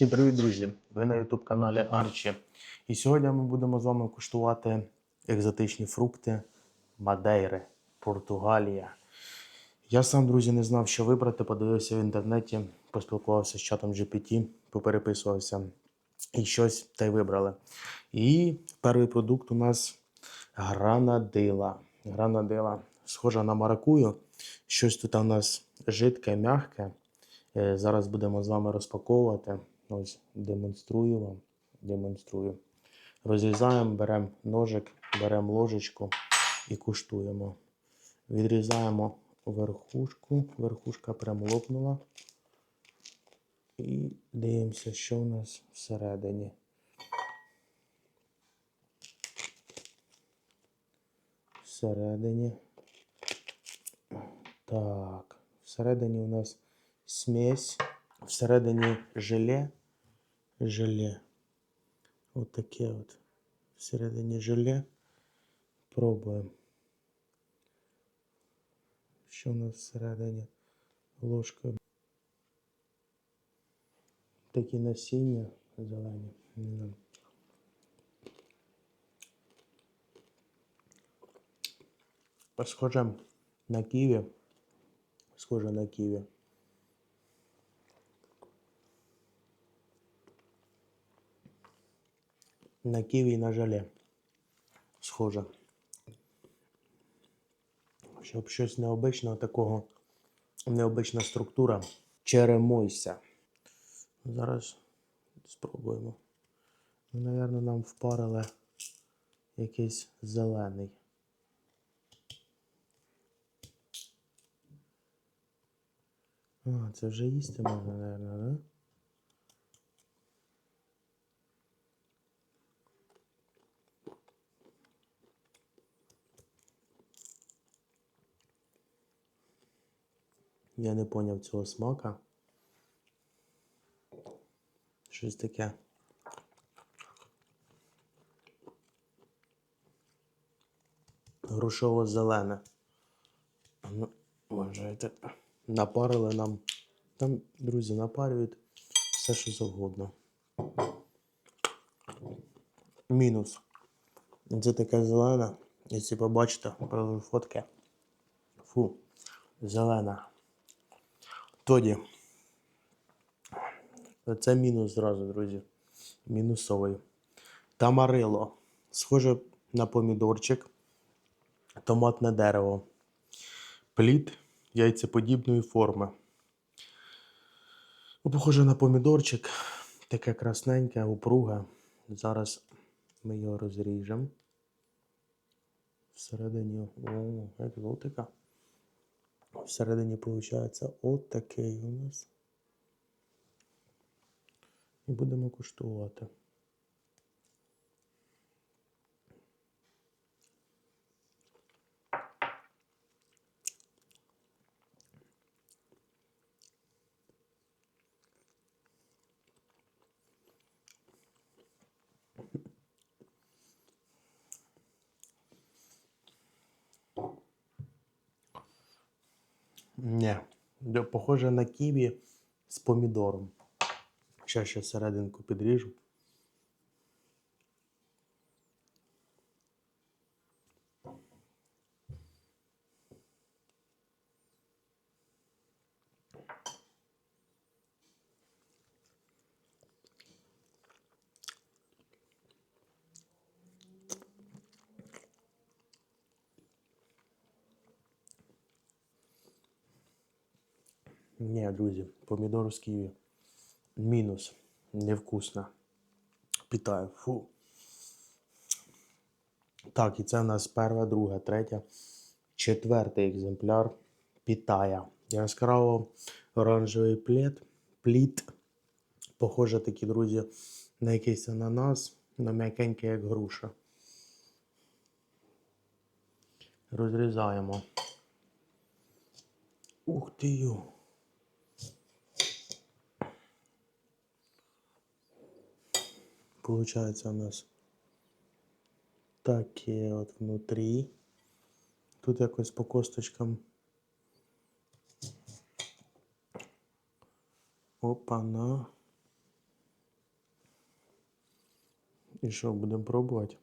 Всім привіт, друзі! Ви на YouTube каналі Арчі. І сьогодні ми будемо з вами куштувати екзотичні фрукти Мадейри, Португалія. Я сам, друзі, не знав, що вибрати, подивився в інтернеті, поспілкувався з чатом GPT, попереписувався і щось та й вибрали. І перший продукт у нас гранадила. Гранадила схожа на маракую. Щось тут у нас жидке, м'яке. Е, Зараз будемо з вами розпаковувати. Ось демонструю вам. Демонструю. Розрізаємо, беремо ножик, беремо ложечку і куштуємо. Відрізаємо верхушку. Верхушка прям лопнула. І дивимося, що у нас всередині. Всередині. Так, всередині у нас смесь, всередині желе. Желе. От таке от. Всередині желе. Пробуємо. Що у нас всередині? Ложкою. Такі насіння зелені. М. Схоже на ківі. Схоже на ківі. На ківі і на желе. Схоже. Щоб щось необичного такого, необична структура. Черемойся. Зараз спробуємо. Ну, Навірно, нам впарили якийсь зелений. А, це вже їсти можна, наверное, да? Я не поняв цього смака. Щось таке. Грушово-зелене. Ну, вважайте, напарили нам. Там, друзі, напарюють все, що завгодно. Мінус. Це таке зелене. Якщо побачите, покажу фотки. Фу, зелена. Тоді. Це мінус зразу, друзі. Мінусовий. Тамарило. Схоже на помідорчик. Томатне дерево. Плід яйцеподібної форми. Ну, Похоже на помідорчик. Таке красненьке, упруге. Зараз ми його розріжемо. Всередині. О, екзотика. Всередині виходить от такий у нас. І будемо куштувати. Ні, похоже на ківі з помідором. Ще ще серединку підріжу. Ні, друзі, помідор з ківі. Мінус. Невкусно. Питаю. Фу. Так, і це у нас перша, друга, третя, четвертий екземпляр Питая. Яскраво оранжевий плід. Плід. Похоже, такі, друзі, на якийсь ананас, на м'якенький, як груша. Розрізаємо. Ух ти Получается у нас таке от внутрі. Тут якось по косточкам. Опа-на. І що, будемо пробувати?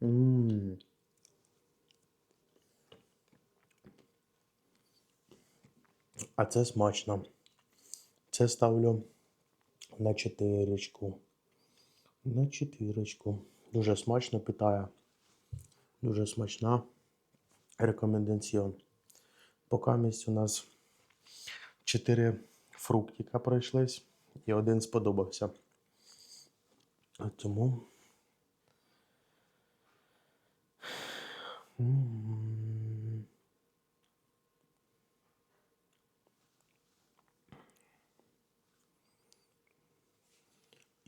Ммм. А це смачно. Це ставлю на чотирочку. На чотирочку. Дуже смачно питає. Дуже смачна. Рекомендаціон. Поки місць у нас 4 фруктика пройшлись і один сподобався. А Тому.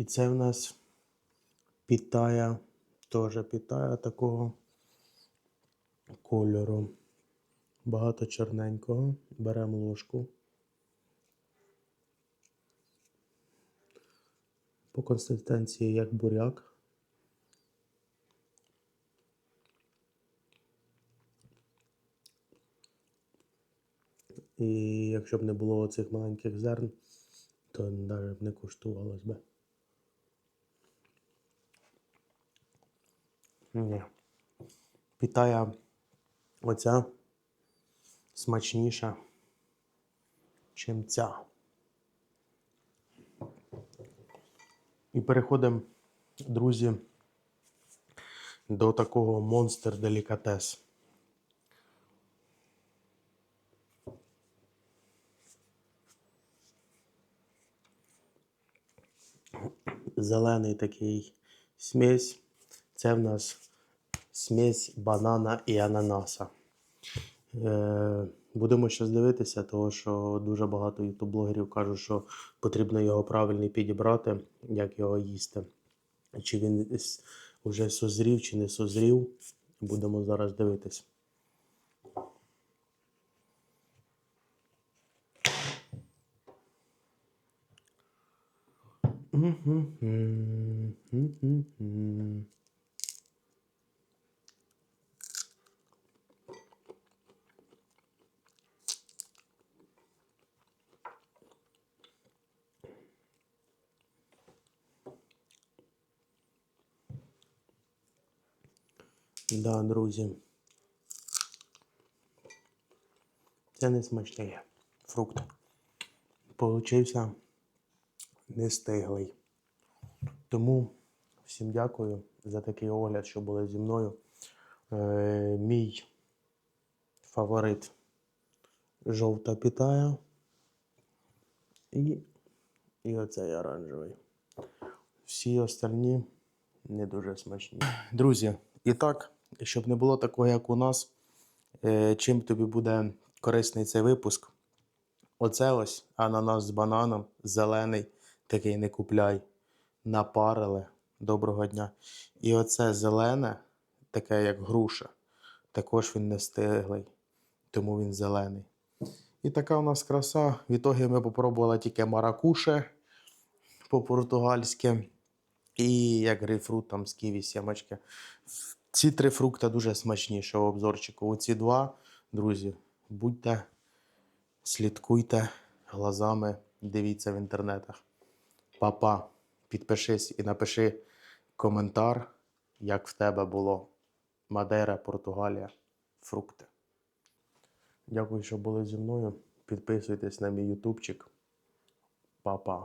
І це в нас питає, теж питає такого кольору. Багато чорненького. Беремо ложку. По консистенції як буряк. І якщо б не було оцих маленьких зерн, то навіть не коштувалось би. Ні. Питає оця смачніша, чим ця. І переходимо, друзі, до такого монстр делікатес. Зелений такий смесь. Це в нас смесь банана і ананаса. Е, будемо зараз дивитися, тому що дуже багато ютуб-блогерів кажуть, що потрібно його правильно підібрати, як його їсти. Чи він вже созрів, чи не созрів. Будемо зараз дивитись. Мгм. Да, друзі. Це не смачний фрукт. Получився нестиглий. Тому всім дякую за такий огляд, що були зі мною. Е, мій фаворит жовта питая. І, і оцей оранжевий. Всі остальні не дуже смачні. Друзі, і так, щоб не було такого, як у нас, е, чим тобі буде корисний цей випуск. Оце ось ананас з бананом, зелений, такий не купляй. Напарили. Доброго дня. І оце зелене, таке як груша. Також він не стиглий, тому він зелений. І така у нас краса. В ітогі ми попробували тільки маракуше по-португальськи. І як грейпфрут, там з ківі сімочки. Ці три фрукти дуже смачніші в обзорчику. Оці два, друзі, будьте, слідкуйте глазами, дивіться в інтернетах. Папа, підпишись і напиши коментар, як в тебе було Мадейра, Португалія, фрукти. Дякую, що були зі мною. Підписуйтесь на мій ютубчик. Па-па.